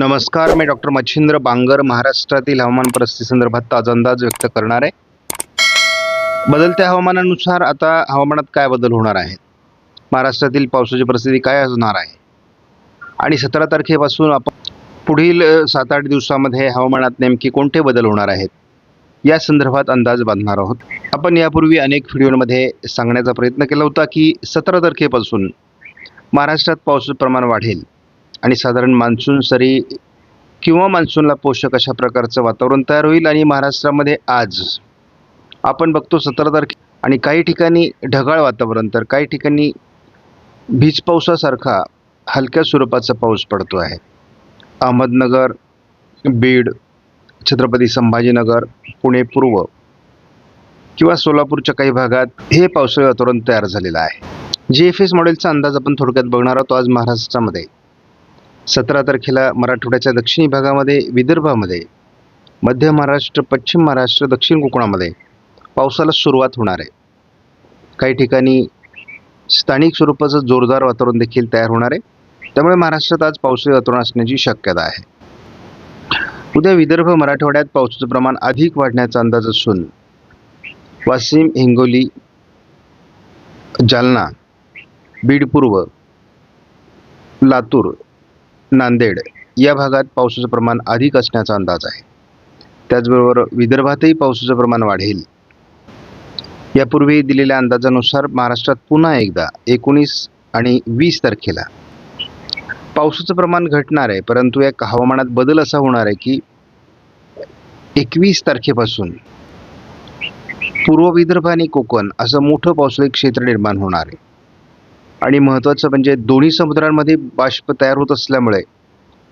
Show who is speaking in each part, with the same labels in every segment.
Speaker 1: नमस्कार मी डॉक्टर मच्छिंद्र बांगर महाराष्ट्रातील हवामान परिस्थितीसंदर्भात ताजा अंदाज व्यक्त करणार आहे. बदलत्या हवामानानुसार आता हवामानात काय बदल होणार आहेत? महाराष्ट्रातील पावसाची परिस्थिती काय असणार आहे? आणि सतरा तारखेपासून आपण पुढील सात आठ दिवसामध्ये हवामानात नेमके कोणते बदल होणार आहेत? या संदर्भात अंदाज बांधणार आहोत. आपण यापूर्वी अनेक व्हिडिओमध्ये सांगण्याचा प्रयत्न केला होता की सतरा तारखेपासून महाराष्ट्रात पावसाचं प्रमाण वाढेल. आणि साधारण मान्सून सरी किंवा मान्सूनला पोषक अशा प्रकारचं वातावरण तयार होईल आणि महाराष्ट्रामध्ये आज आपण बघतो सतरा तारखे आणि काही ठिकाणी ढगाळ वातावरण तर काही ठिकाणी वीज पावसासारखा हलक्या स्वरूपाचा पाऊस पडतो आहे. अहमदनगर बीड छत्रपती संभाजीनगर पुणे पूर्व किंवा सोलापूरच्या काही भागात हे पावसाळी वातावरण तयार झालेलं आहे. जी एफ एस मॉडेलचा अंदाज आपण थोडक्यात बघणार आहोत आज महाराष्ट्रामध्ये. सतरा तारखेला मराठवाड्याच्या दक्षिणी भागामध्ये विदर्भामध्ये मध्य महाराष्ट्र पश्चिम महाराष्ट्र दक्षिण कोकणामध्ये पावसाला सुरुवात होणार आहे. काही ठिकाणी स्थानिक स्वरूपाचं जोरदार वातावरण देखील तयार होणार आहे. त्यामुळे महाराष्ट्रात आज पावसाळी वातावरण असण्याची शक्यता आहे. उद्या विदर्भ मराठवाड्यात पावसाचं प्रमाण अधिक वाढण्याचा अंदाज असून वाशिम हिंगोली जालना बीड पूर्व लातूर नांदेड या भागात पावसाचं प्रमाण अधिक असण्याचा अंदाज आहे. त्याचबरोबर विदर्भातही पावसाचं प्रमाण वाढेल. यापूर्वी दिलेल्या अंदाजानुसार महाराष्ट्रात पुन्हा एकदा एकोणीस आणि वीस तारखेला पावसाचं प्रमाण घटणार आहे परंतु एक हवामानात बदल असा होणार आहे की एकवीस तारखेपासून पूर्व विदर्भ आणि कोकण असं मोठं पावसाळी क्षेत्र निर्माण होणार आहे. आणि महत्त्वाचं म्हणजे दोन्ही समुद्रांमध्ये बाष्प तयार होत असल्यामुळे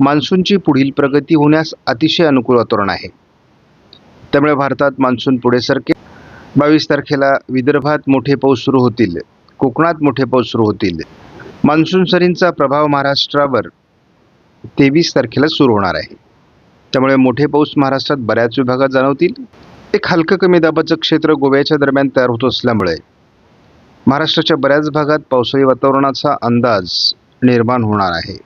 Speaker 1: मान्सूनची पुढील प्रगती होण्यास अतिशय अनुकूल वातावरण आहे. त्यामुळे भारतात मान्सून पुढे सरके बावीस तारखेला विदर्भात मोठे पाऊस सुरू होतील. कोकणात मोठे पाऊस सुरू होतील. मान्सून सरींचा प्रभाव महाराष्ट्रावर तेवीस तारखेला सुरू होणार आहे. त्यामुळे मोठे पाऊस महाराष्ट्रात बऱ्याच विभागात जाणवतील. एक हलकं कमी दाबाचं क्षेत्र गोव्याच्या दरम्यान तयार होत असल्यामुळे महाराष्ट्राच्या बऱ्याच भागात पावसाळी वातावरणाचा अंदाज निर्माण होणार आहे.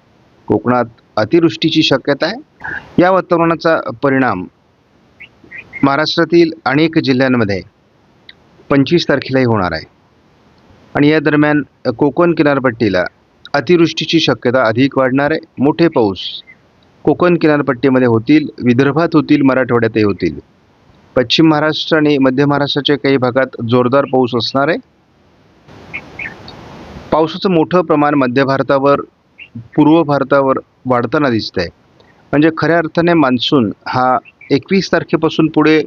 Speaker 1: कोकणात अतिवृष्टीची शक्यता आहे. या वातावरणाचा परिणाम महाराष्ट्रातील अनेक जिल्ह्यांमध्ये पंचवीस तारखेलाही होणार आहे. आणि या दरम्यान कोकण किनारपट्टीला अतिवृष्टीची शक्यता अधिक वाढणार आहे. मोठे पाऊस कोकण किनारपट्टीमध्ये होतील विदर्भात होतील मराठवाड्यातही होतील. पश्चिम महाराष्ट्र आणि मध्य महाराष्ट्राच्या काही भागात जोरदार पाऊस असणार आहे. पावसाचं मोठं प्रमाण मध्य भारतावर पूर्व भारतावर वाढताना दिसत आहे म्हणजे खऱ्या अर्थाने मान्सून हा एकवीस तारखेपासून पुढे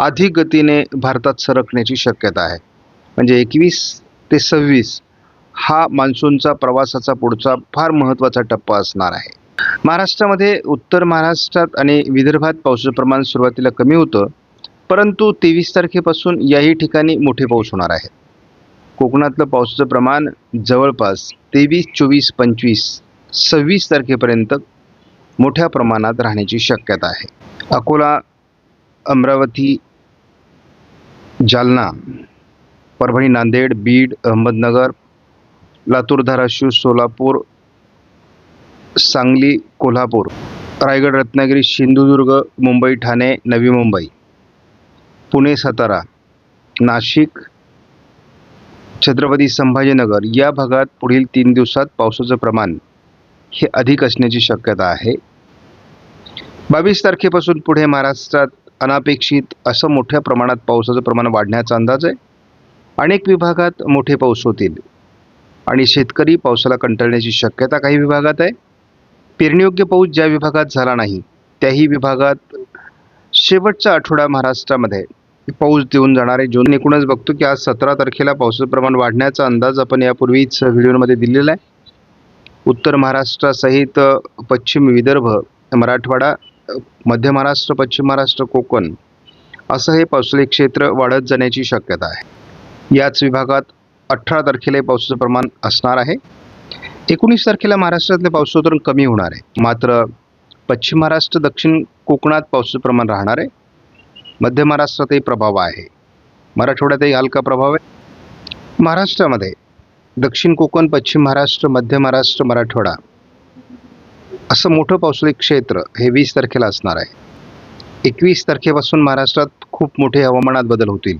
Speaker 1: अधिक गतीने भारतात सरकण्याची शक्यता आहे. म्हणजे एकवीस ते सव्वीस हा मान्सूनचा प्रवासाचा पुढचा फार महत्त्वाचा टप्पा असणार आहे. महाराष्ट्रामध्ये उत्तर महाराष्ट्रात आणि विदर्भात पावसाचं प्रमाण सुरुवातीला कमी होतं परंतु तेवीस तारखेपासून याही ठिकाणी मोठे पाऊस होणार आहे कोकणातलं पावसाचं प्रमाण जवळपास तेवीस चोवीस पंचवीस सव्वीस तारखेपर्यंत मोठ्या प्रमाणात राहण्याची शक्यता आहे. अकोला अमरावती जालना परभणी नांदेड बीड अहमदनगर लातूर धाराशिव सोलापूर सांगली कोल्हापूर रायगड रत्नागिरी सिंधुदुर्ग मुंबई ठाणे नवी मुंबई पुणे सातारा नाशिक छत्रपती संभाजीनगर या भागात पुढील तीन दिवसात पावसाचं प्रमाण हे अधिक असण्याची शक्यता आहे. बावीस तारखेपासून पुढे महाराष्ट्रात अनापेक्षित असं मोठ्या प्रमाणात पावसाचं प्रमाण वाढण्याचा अंदाज आहे. अनेक विभागात मोठे पाऊस होतील आणि शेतकरी पावसाला कंटाळण्याची शक्यता काही विभागात आहे. पेरणीयोग्य पाऊस ज्या विभागात झाला नाही त्याही विभागात शेवटचा आठवडा महाराष्ट्रामध्ये पाऊस देऊन जाणार आहे जून एकूणच बघतो की आज सतरा तारखेला पावसाचं प्रमाण वाढण्याचा अंदाज आपण यापूर्वीच व्हिडिओमध्ये दिलेला आहे. उत्तर महाराष्ट्रासहित पश्चिम विदर्भ मराठवाडा मध्य महाराष्ट्र पश्चिम महाराष्ट्र कोकण असं हे पावसाळी क्षेत्र वाढत जाण्याची शक्यता आहे. याच विभागात अठरा तारखेला पावसाचं प्रमाण असणार आहे. एकोणीस तारखेला महाराष्ट्रातले पावसोतरण कमी होणार आहे. मात्र पश्चिम महाराष्ट्र दक्षिण कोकणात पावसाचं प्रमाण राहणार आहे. मध्य महाराष्ट्रातही प्रभाव आहे. मराठवाड्यातही हलका प्रभाव आहे. महाराष्ट्रामध्ये दक्षिण कोकण पश्चिम महाराष्ट्र मध्य महाराष्ट्र मराठवाडा असं मोठं पावसाळी क्षेत्र हे वीस तारखेला असणार आहे. एकवीस तारखेपासून महाराष्ट्रात खूप मोठे हवामानात बदल होतील.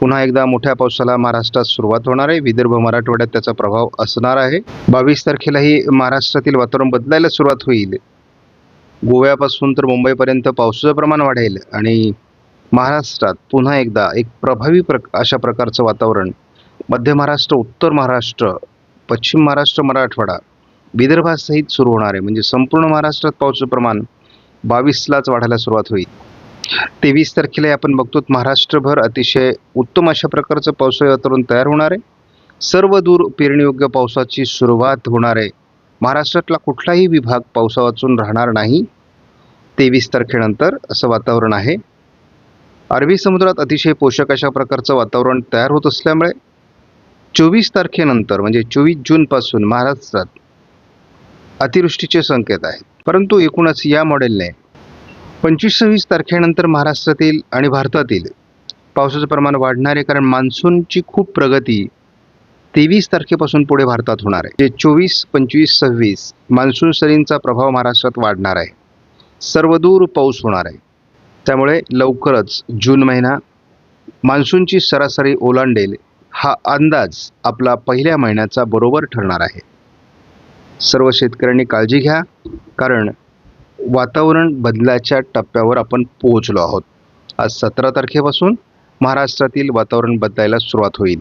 Speaker 1: पुन्हा एकदा मोठ्या पावसाला महाराष्ट्रात सुरुवात होणार आहे. विदर्भ मराठवाड्यात त्याचा प्रभाव असणार आहे. बावीस तारखेलाही महाराष्ट्रातील वातावरण बदलायला सुरुवात होईल. गोव्यापासून तर मुंबईपर्यंत पावसाचं प्रमाण वाढेल आणि महाराष्ट्रात पुन्हा एकदा एक प्रभावी प्र अशा प्रकारचं वातावरण मध्य महाराष्ट्र उत्तर महाराष्ट्र पश्चिम महाराष्ट्र मराठवाडा विदर्भासहित सुरू होणार आहे. म्हणजे संपूर्ण महाराष्ट्रात पावसाचं प्रमाण बावीसलाच वाढायला सुरुवात होईल. तेवीस तारखेला आपण बघतो महाराष्ट्रभर अतिशय उत्तम अशा प्रकारचं पावसाळी वातावरण तयार होणार आहे. सर्व दूर पेरणीयोग्य पावसाची सुरुवात होणार आहे. महाराष्ट्रातला कुठलाही विभाग पावसावाचून राहणार नाही. तेवीस तारखेनंतर असं वातावरण आहे. अरबी समुद्रात अतिशय पोषक अशा प्रकारचं वातावरण तयार होत असल्यामुळे चोवीस तारखेनंतर म्हणजे चोवीस जूनपासून महाराष्ट्रात अतिवृष्टीचे संकेत आहेत. परंतु एकूणच या मॉडेलने पंचवीस सव्वीस तारखेनंतर महाराष्ट्रातील आणि भारतातील पावसाचं प्रमाण वाढणार आहे कारण मान्सूनची खूप प्रगती तेवीस तारखेपासून पुढे भारतात होणार आहे. जे चोवीस पंचवीस सव्वीस मान्सून सरींचा प्रभाव महाराष्ट्रात वाढणार आहे. सर्वदूर पाऊस होणार आहे. त्यामुळे लवकरच जून महिना मान्सूनची सरासरी ओलांडेल हा अंदाज आपला पहिल्या महिन्याचा बरोबर ठरणार आहे. सर्व शेतकऱ्यांनी काळजी घ्या कारण वातावरण बदलाच्या टप्प्यावर आपण पोहोचलो आहोत. आज सतरा तारखेपासून महाराष्ट्रातील वातावरण बदलायला सुरुवात होईल.